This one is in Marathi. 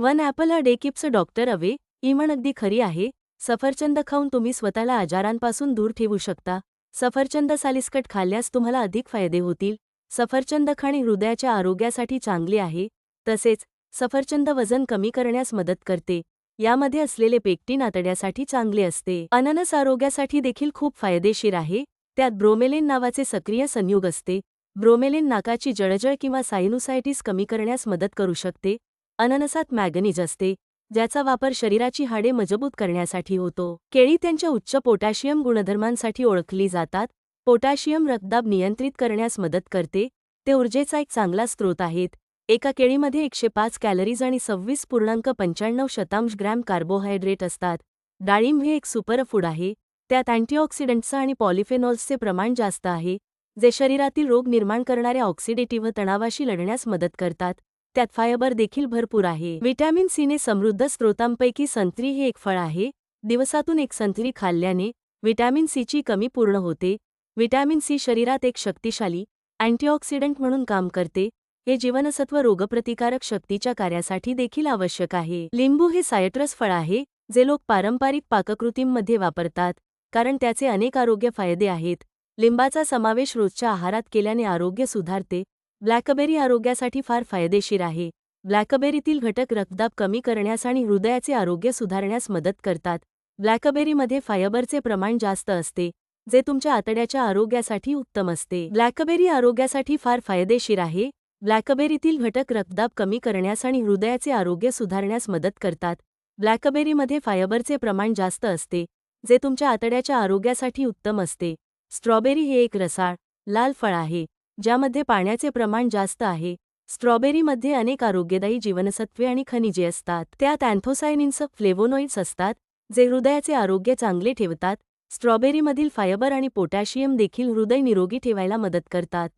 One apple a day keeps doctor away ही म्हण अगदी खरी आहे. सफरचंद खाऊन तुम्ही स्वतःला आजारांपासून दूर ठेवू शकता. सफरचंद सालिस्कट खाल्ल्यास तुम्हाला अधिक फायदे होतील. सफरचंद खाणे हृदयाच्या आरोग्यासाठी चांगले आहे. तसेच सफरचंद वजन कमी करण्यास मदत करते. यामध्ये असलेले पेक्टिन आतड्यासाठी चांगले असते. अननस आरोग्यासाठी देखील खूप फायदेशीर आहे. त्यात ब्रोमेलिन नावाचे सक्रिय संयुग असते. ब्रोमेलिन नाकाची जळजळ किंवा सायनुसायटिस कमी करण्यास मदत करू शकते. अननसात मॅगनीज असते ज्याचा वापर शरीराची हाडे मजबूत करण्यासाठी होतो. केळी त्यांच्या उच्च पोटॅशियम गुणधर्मांसाठी ओळखली जातात. पोटॅशियम रक्तदाब नियंत्रित करण्यास मदत करते. ते ऊर्जेचा एक चांगला स्रोत आहेत. एका केळीमध्ये एकशे पाच कॅलरीज आणि सव्वीस पूर्णांक पंच्याण्णव शतांश ग्रॅम कार्बोहायड्रेट असतात. डाळिंब हे एक सुपरफूड आहे. त्यात अँटीऑक्सिडंट्सचं आणि पॉलिफेनॉल्सचे प्रमाण जास्त आहे जे शरीरातील रोग निर्माण करणाऱ्या ऑक्सिडेटिव्ह तणावाशी लढण्यास मदत करतात. त्यात फायबर देखील भरपूर आहे. व्हिटॅमिन सीने समृद्ध स्रोतांपैकी संत्री हे एक फळ आहे. दिवसातून एक संत्री खाल्ल्याने व्हिटॅमिन सीची कमी पूर्ण होते. व्हिटॅमिन सी शरीरात एक शक्तिशाली अँटीऑक्सिडंट म्हणून काम करते. हे जीवनसत्व रोगप्रतिकारक शक्तीच्या कार्यासाठी देखील आवश्यक आहे. लिंबू हे सायट्रस फळ आहे जे लोक पारंपरिक पाककृतींमध्ये वापरतात कारण त्याचे अनेक आरोग्य फायदे आहेत. लिंबाचा समावेश रोजच्या आहारात केल्याने आरोग्य सुधारते ब्लॅकबेरी आरोग्यासाठी फार फायदेशीर आहे. ब्लॅकबेरीतील घटक रक्तदाब कमी करण्यास आणि हृदयाचे आरोग्य सुधारण्यास मदत करतात. ब्लॅकबेरीमध्ये फायबरचे प्रमाण जास्त असते जे तुमच्या आतड्याच्या आरोग्यासाठी उत्तम असते. ब्लॅकबेरी आरोग्यासाठी फार फायदेशीर आहे. ब्लॅकबेरीतील घटक रक्तदाब कमी करण्यास आणि हृदयाचे आरोग्य सुधारण्यास मदत करतात. ब्लॅकबेरीमध्ये फायबरचे प्रमाण जास्त असते जे तुमच्या आतड्याच्या आरोग्यासाठी उत्तम असते. स्ट्रॉबेरी हे एक रसाळ लाल फळ आहे. ज्यामध्ये पाण्याचे प्रमाण जास्त आहे. स्ट्रॉबेरीमध्ये अनेक आरोग्यदायी जीवनसत्वे आणि खनिजे असतात. त्यात अँथोसायनिन्स फ्लेवोनॉइड्स असतात जे हृदयाचे आरोग्य चांगले ठेवतात. स्ट्रॉबेरीमधील फायबर आणि पोटॅशियम देखील हृदय निरोगी ठेवायला मदत करतात.